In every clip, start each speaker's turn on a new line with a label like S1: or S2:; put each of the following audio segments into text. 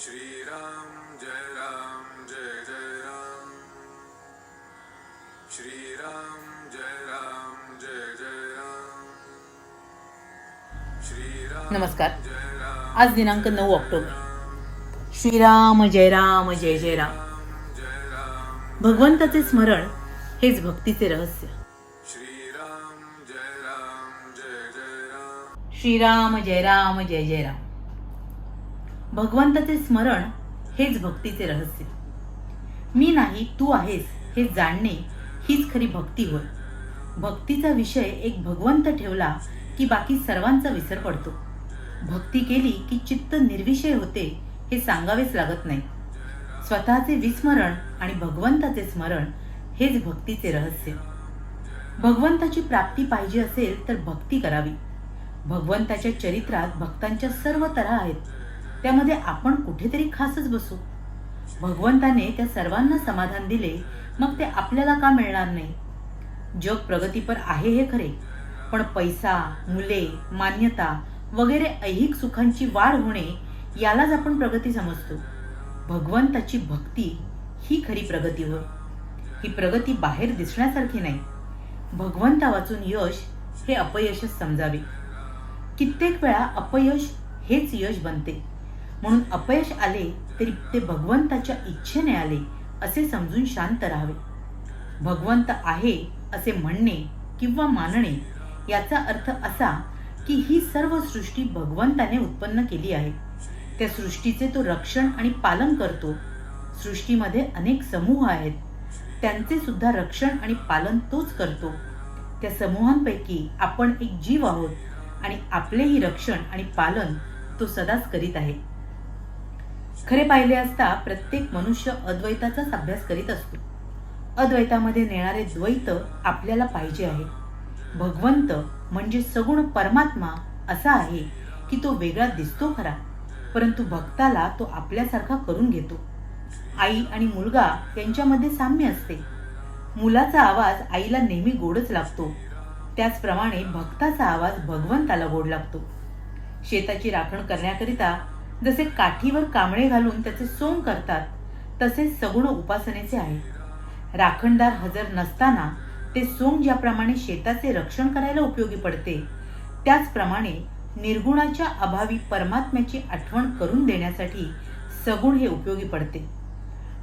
S1: श्रीराम जय राम जय जय राम। श्रीराम जय राम जय जय राम। श्रीराम
S2: नमस्कार. आज दिनांक नऊ ऑक्टोबर. श्रीराम जय राम जय जय राम.
S1: जय राम।
S2: भगवंताचे स्मरण हेच भक्तीचे रहस्य.
S1: श्रीराम जय राम जय जय राम।
S2: श्रीराम जय राम जय जय राम. भगवंताचे स्मरण हेच भक्तीचे रहस्य. मी नाही तू आहेस हे जाणणे हीच खरी भक्ती होय. भक्तीचा विषय एक भगवंत ठेवला की बाकी सर्वांचा विसर पडतो. भक्ती केली की चित्त निर्विषय होते हे सांगावेच लागत नाही. स्वतःचे विस्मरण आणि भगवंताचे स्मरण हेच भक्तीचे रहस्य. भगवंताची प्राप्ती पाहिजे असेल तर भक्ती करावी. भगवंताच्या चरित्रात भक्तांच्या सर्व तऱ्हा आहेत. त्यामध्ये आपण कुठेतरी खासच बसू. भगवंताने त्या सर्वांना समाधान दिले मग ते आपल्याला का मिळणार नाही? जग प्रगतीपर आहे हे खरे पण पैसा मुले मान्यता वगैरे ऐहिक सुखांची वाढ होणे यालाच आपण प्रगती समजतो. भगवंताची भक्ती ही खरी प्रगती होय ही प्रगती बाहेर दिसण्यासारखी नाही. भगवंता वाचून यश हे अपयशच समजावे. कित्येक वेळा अपयश हेच यश बनते. म्हणून अपयश आले तरी ते भगवंताच्या इच्छेने आले असे समजून शांत राहावे. भगवंत आहे असे म्हणणे किंवा मानणे याचा अर्थ असा की ही सर्व सृष्टी भगवंताने उत्पन्न केली आहे. त्या सृष्टीचे तो रक्षण आणि पालन करतो. सृष्टीमध्ये अनेक समूह आहेत. त्यांचे सुद्धा रक्षण आणि पालन तोच करतो. त्या समूहांपैकी आपण एक जीव आहोत आणि आपलेही रक्षण आणि पालन तो सदाच करीत आहे. खरे पाहिले असता प्रत्येक मनुष्य अद्वैताचाच अभ्यास करीत असतो. अद्वैतामध्ये नेणारे द्वैत आपल्याला पाहिजे आहे. भगवंत म्हणजे सगुण परमात्मा असा आहे की तो वेगळा दिसतो खरा परंतु भक्ताला तो आपल्यासारखा करून घेतो. आई आणि मुलगा यांच्यामध्ये साम्य असते. मुलाचा आवाज आईला नेहमी गोडच लागतो. त्याचप्रमाणे भक्ताचा आवाज भगवंताला गोड लागतो. शेताची राखण करण्याकरिता जसे काठीवर कांबळे घालून त्याचे सोंग करतात तसेच सगुण उपासनेचे आहे. राखणदार हजर नसताना ते सोंग ज्याप्रमाणे शेताचे रक्षण करायला उपयोगी पडते त्याचप्रमाणे निर्गुणाच्या अभावी परमात्म्याची आठवण करून देण्यासाठी सगुण हे उपयोगी पडते.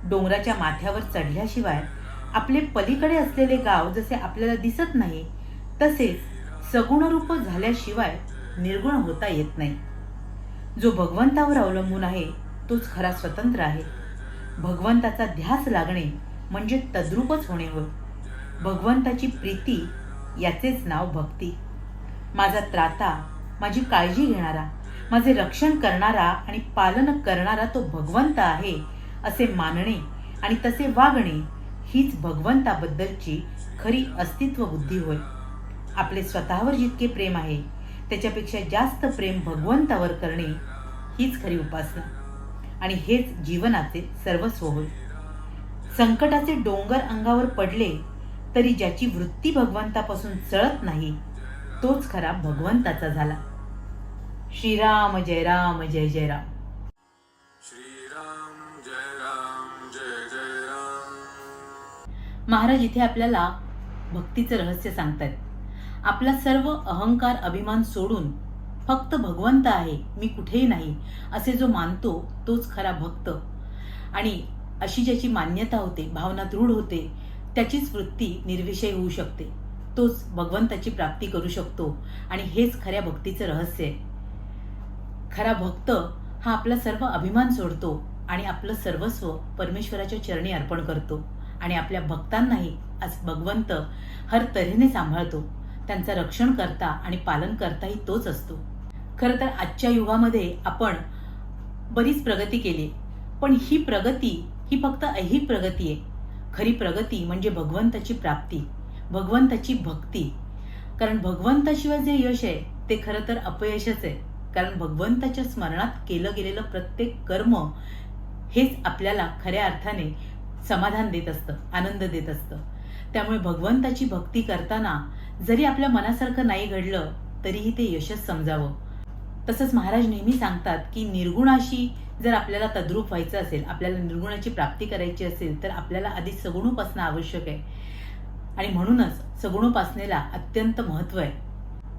S2: डोंगराच्या माथ्यावर चढल्याशिवाय आपले पलीकडे असलेले गाव जसे आपल्याला दिसत नाही तसेच सगुणरूप झाल्याशिवाय निर्गुण होता येत नाही. जो भगवंतावर अवलंबून आहे तोच खरा स्वतंत्र आहे. भगवंताचा ध्यास लागणे म्हणजे तद्रूपच होणे होय. भगवंताची प्रीती याचेच नाव भक्ती. माझा त्राता माझी काळजी घेणारा माझे रक्षण करणारा आणि पालन करणारा तो भगवंत आहे असे मानणे आणि तसे वागणे हीच भगवंताबद्दलची खरी अस्तित्व बुद्धी होय. आपले स्वतःवर जितके प्रेम आहे त्याच्यापेक्षा जास्त प्रेम भगवंतावर करणे हीच खरी उपासना. आणि हेच जीवनाचे सर्वस्व होय. संकटाचे डोंगर अंगावर पडले तरी ज्याची वृत्ती भगवंतापासून चळत नाही तोच खरा भगवंताचा झाला. श्रीराम जय राम जय जय राम.
S1: श्रीराम जय राम जय जय राम.
S2: महाराज इथे आपल्याला भक्तीचं रहस्य सांगतायत. आपला सर्व अहंकार अभिमान सोडून फक्त भगवंत आहे मी कुठेही नाही असे जो मानतो तोच खरा भक्त. आणि अशी ज्याची मान्यता होते भावना दृढ होते त्याचीच वृत्ती निर्विषय होऊ शकते. तोच भगवंताची प्राप्ती करू शकतो आणि हेच खऱ्या भक्तीचं रहस्य आहे. खरा भक्त हा आपला सर्व अभिमान सोडतो आणि आपलं सर्वस्व परमेश्वराच्या चरणी अर्पण करतो आणि आपल्या भक्तांनाही आज भगवंत हर तऱ्हेने सांभाळतो. त्यांचं रक्षण करता आणि पालन करताही तोच असतो. खरं तर आजच्या युगामध्ये आपण बरीच प्रगती केली. पण ही प्रगती ही फक्त ऐहिक प्रगती आहे. खरी प्रगती म्हणजे भगवंताची प्राप्ती भगवंताची भक्ती. कारण भगवंताशिवाय जे यश आहे ते खरं तर अपयशच आहे. कारण भगवंताच्या स्मरणात केलं गेलेलं प्रत्येक कर्म हेच आपल्याला खऱ्या अर्थाने समाधान देत असतं आनंद देत असतं. त्यामुळे भगवंताची भक्ती करताना जरी आपल्या मनासारखं नाही घडलं तरीही ते यशच समजावं. तसंच महाराज नेहमी सांगतात की निर्गुणाशी जर आपल्याला तद्रूप व्हायचं असेल आपल्याला निर्गुणाची प्राप्ती करायची असेल तर आपल्याला आधी सगुणोपासना आवश्यक आहे. आणि म्हणूनच सगुणोपासनेला अत्यंत महत्त्व आहे.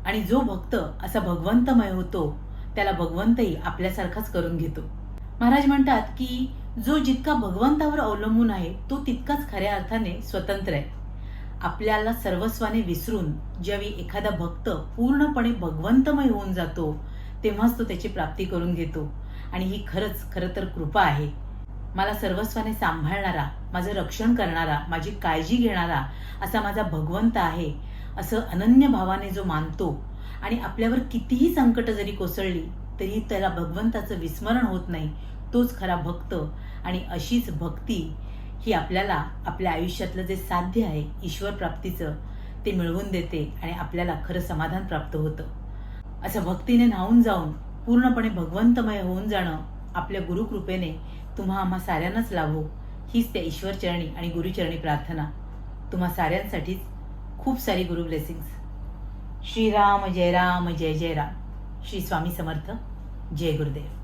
S2: आणि जो भक्त असा भगवंतमय होतो त्याला भगवंतही आपल्यासारखाच करून घेतो. महाराज म्हणतात की जो जितका भगवंतावर अवलंबून आहे तो तितकाच खऱ्या अर्थाने स्वतंत्र आहे. आपल्याला सर्वस्वाने विसरून ज्यावेळी एखादा भक्त पूर्णपणे भगवंतमय होऊन जातो तेव्हाच तो त्याची प्राप्ती करून घेतो. आणि ही खरंच खरं तर कृपा आहे. मला सर्वस्वाने सांभाळणारा माझं रक्षण करणारा माझी काळजी घेणारा असा माझा भगवंत आहे असं अनन्य भावाने जो मानतो आणि आपल्यावर कितीही संकट जरी कोसळली तरी त्याला भगवंताचं विस्मरण होत नाही तोच खरा भक्त आणि अशीच भक्ती ही आपल्याला आपल्या आयुष्यातलं जे साध्य आहे ईश्वर प्राप्तीचं ते मिळवून देते आणि आपल्याला खरं समाधान प्राप्त होतं. असं भक्तीने न्हावून जाऊन पूर्णपणे भगवंतमय होऊन जाणं आपल्या गुरुकृपेने तुम्हा आम्हा साऱ्यांनाच लाभो. हीच त्या ईश्वरचरणी आणि गुरुचरणी प्रार्थना. तुम्हा साऱ्यांसाठीच खूप सारी गुरु ब्लेसिंग्स. श्रीराम जय राम जय जय राम. श्री स्वामी समर्थ. जय गुरुदेव.